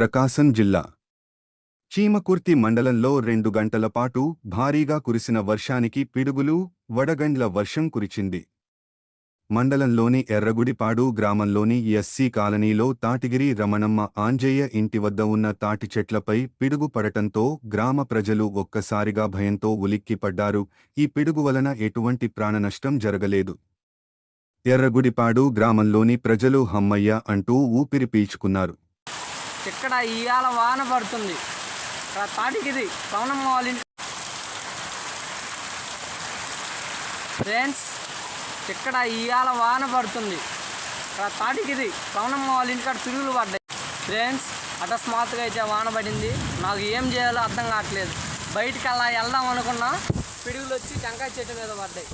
ప్రకాశం జిల్లా. చీమకుర్తి మండలంలో రెండు గంటల పాటు భారీగా కురిసిన వర్షానికి పిడుగులు వడగండ్ల వర్షం కురిచింది. మండలంలోని ఎర్రగుడిపాడు గ్రామంలోని ఎస్సీ కాలనీలో తాటిగిరి రమణమ్మ ఆంజేయ ఇంటి వద్ద ఉన్న తాటి చెట్లపై పిడుగు పడటంతో గ్రామ ప్రజలు ఒక్కసారిగా భయంతో ఉలిక్కిపడ్డారు ఈ పిడుగు వలన ఎటువంటి ప్రాణనష్టం జరగలేదు. ఎర్రగుడిపాడు గ్రామంలోని ప్రజలు హమ్మయ్య అంటూ ఊపిరి పీల్చుకున్నారు. ఇక్కడ ఇవాళ వాన పడుతుంది. ఇక్కడ తాటికిది పవనమ్మ వాళ్ళ ఇంటి ఫ్రెండ్స్ ఇక్కడ ఇవాళ వాన పడుతుంది. ఇక్కడ తాటికిది పవనమ్మ వాళ్ళ ఇంటికాడ పిడుగులు పడ్డాయి. ఫ్రెండ్స్ అకస్మాత్తుగా అయితే వాన పడింది. నాకు ఏం చేయాలో అర్థం కావట్లేదు. బయటికి అలా వెళ్దాం అనుకున్నా పిడుగులు వచ్చి టెంకాయ చెట్టు మీద పడ్డాయి.